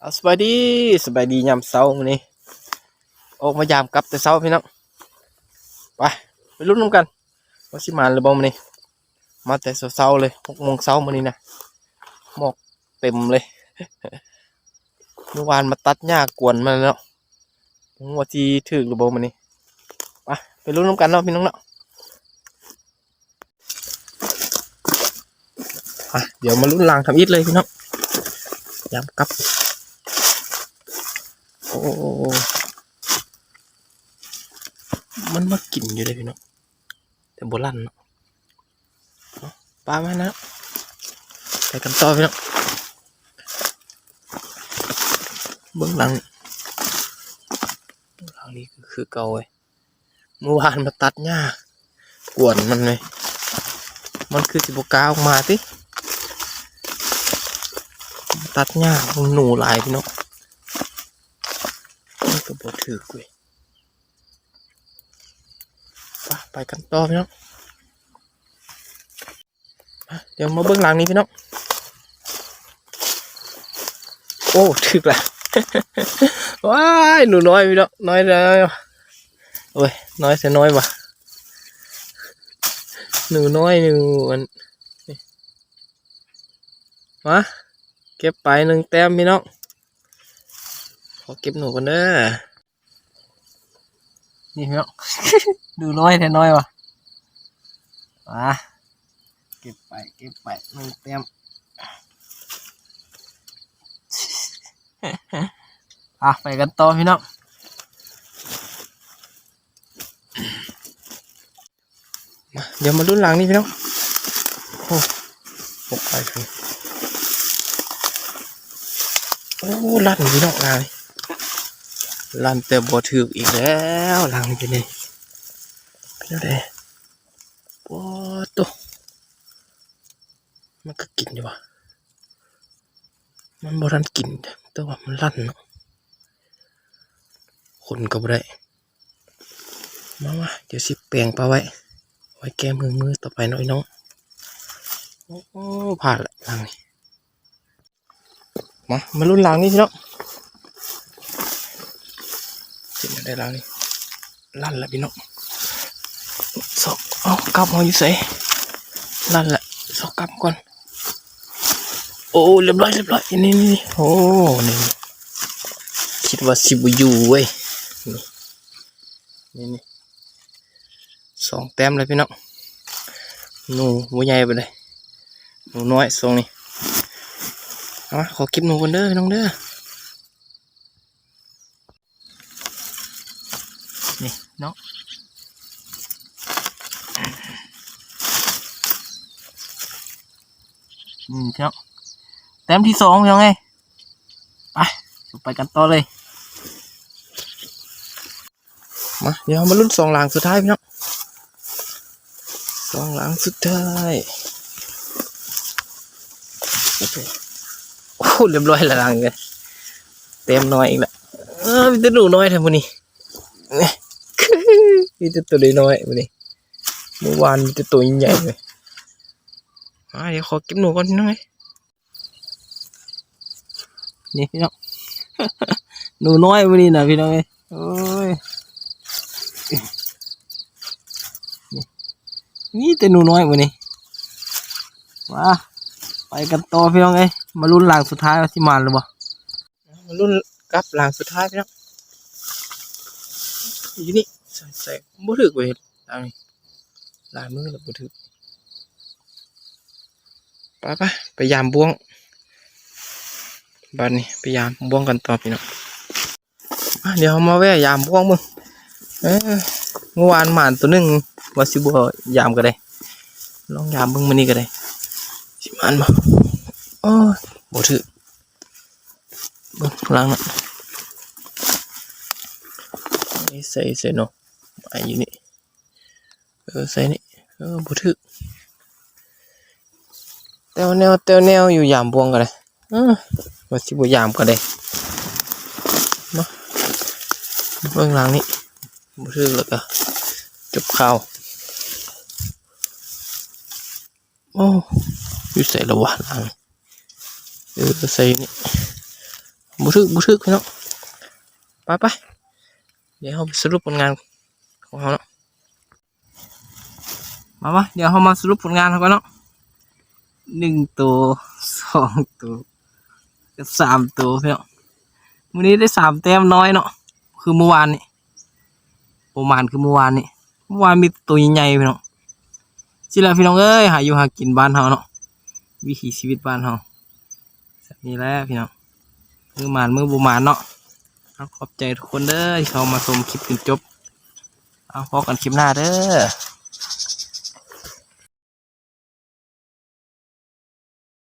เอาสบายดีสบายดียามเช้ามื้อนี้ออกมายามกลับแต่เช้าพี่น้องไปไปลุ้นน้ำกันว่าสิมาหรือบ่มื้อนี้ มาแต่เช้าเลยหกโมงเช้ามื้อนี้นะหมอกเต็มเลยเมื่อวานมาตัดหญ้ากวนมาแล้วผมว่าที่ถึกหรือบ่มื้อนี้ไปไปลุ้นน้ำกันเนาะพี่น้องเนาะเดี๋ยวมาลุ้นรางทำอิฐเลยพี่น้องยามกลับ โอ้มันมากินอยู่เลยพี่น้องแต่โบราณเนาะเอาปลามานะไปกันต่อพี่น้องเบื้องหลังหลังนี้คือเก่าเลยเมื่อวานมาตัดหญ้ากวนมันเลยมันคือสิบกล้าออกมาติตัดหญ้าหนูหลายพี่น้อง ถือกุยไปไปกันต่อพี่น้องเดี๋ยวมาเบื้องหลังนี้พี่น้อง โอ้ถึกละว้ายหนูน้อยพี่น้องน้อยแล้วโอ้ยน้อยเสียน้อยว่ะหนูน้อยหนึ่งมันมาเก็บไปหนึ่งแต้มพี่น้องขอเก็บหนูกันเด้อ นี่พี่น้องดูน้อยแท้น้อยว่ะมาเก็บไปเก็บไปหนึ่งเต็มอะไปกันต่อพี่น้องมาเดี๋ยวมารุ่นหลังนี่พี่น้องโอ้ปกไปกันโอ้ลั่นพี่น้องลาย ลันแต่บ่ถืออีกแล้วหลังนี้เป็นไงเป็นอะไรโอ้ตัวมันก็กินอยู่วะมันบ่ทันกินแต่ว่ามันลั่นเนาะคนก็บ่ได้มามาเดี๋ยวสิแปลงปลาไว้ ไว้แก้มือมือต่อไปหน่อยน้องโอ้ผ่านละหลังนี้มามารุ่นหลังนี่พี่น้องเจ็บ ได้ลันี่ลั่นละพี่น้องสอกเอากลับมาอยู่ใส่ลั่นละสอกกลับก่อนโอ้เรียบร้อยเรียบร้อยนี่นี่นี่โอ้นี่คิดว่าสิบอยู่เว้ยนี่นี่สองแต้มเลยพี่น้องหนูหัวใหญ่ไปเลยหนูน้อยทรงนี้เอาขอเก็บหนูกันเด้อพี่น้องเด้อ นี่เนาะอืมพี่น้องแต้มที่สองพี่น้องไงไปไปกันต่อเลยมาเดี๋ยวมาลุ้นสองหลังสุดท้ายพี่น้องสองหลังสุดท้ายโอเคโอ้เรียบร้อยละลังเลยเต็มน้อยอีกแล้วเออมีแต่หนูน้อยแทนมันนี่เนี่ย มีแต่ตัวน้อยๆมันนี่เมื่อวานมีแต่ตัวใหญ่เลยอ่าเดี๋ยวขอเก็บหนูก่อนพี่น้องเอ้ยนี่พี่น้องหนูน้อยมันนี่นะพี่น้องเอ้โอ้ยนี่แต่หนูน้อยมันนี่ว้าไปกันต่อพี่น้องเอ้ยมาลุ้นหลังสุดท้ายว่าที่มาหรือเปล่ามาลุ้นกับหลังสุดท้ายพี่น้องอยู่นี่ ใส่ใส่บ่ถึกเว้ยหลังนี้ลายมือแล้วบ่ถึกไปไปไปยามบ่วงบ้านนี้ไปยามบ่วงกันต่อพี่น้องเดี๋ยวมาแวะยามบ่วงมึงเอ้ยเมื่อวานหมานตัวหนึงว่าสิบ่ยามก็ได้ลองยามเบิ่งมื้อนี้ก็ได้สิมันบ่โอ้บ่ถือเบิ่งหลังน่ะใส่ใส่เนาะ ไออยู่นี่ เออใส่นี่ เออบ่ถือแตวแนวแตวแนวอยู่ยามบวงก็ได้เออว่าสิบ่ยามก็ได้มาเบิ่งหลังนี่บ่ถือแล้วก็จบข่าวโอ้อยู่ใส่ละวะหลังเออใส่นี่บุทึกบุทึกพี่น้องไปไปเดี๋ยวเราไปสรุปผลงาน ของเขาเนาะมามาเดี๋ยวเรามาสรุปผลงานเขากันเนาะหนึ่งตัวสองตัวกับสามตัวพี่น้องวันนี้ได้สามแต้มน้อยเนาะคือเมื่อวานนี่ประมาณคือเมื่อวานนี่เมื่อวานมีตัวใหญ่ๆพี่น้องสิละพี่น้องเอ้ยหาอยู่หากินบ้านเฮาเนาะวิถีชีวิตบ้านเฮาแบบนี้แหละพี่น้องมือหมานมือบุมานเนาะขอบใจทุกคนเด้อที่เขามาชมคลิปจนจบ เอาพอกันคลิปหน้าเด้อ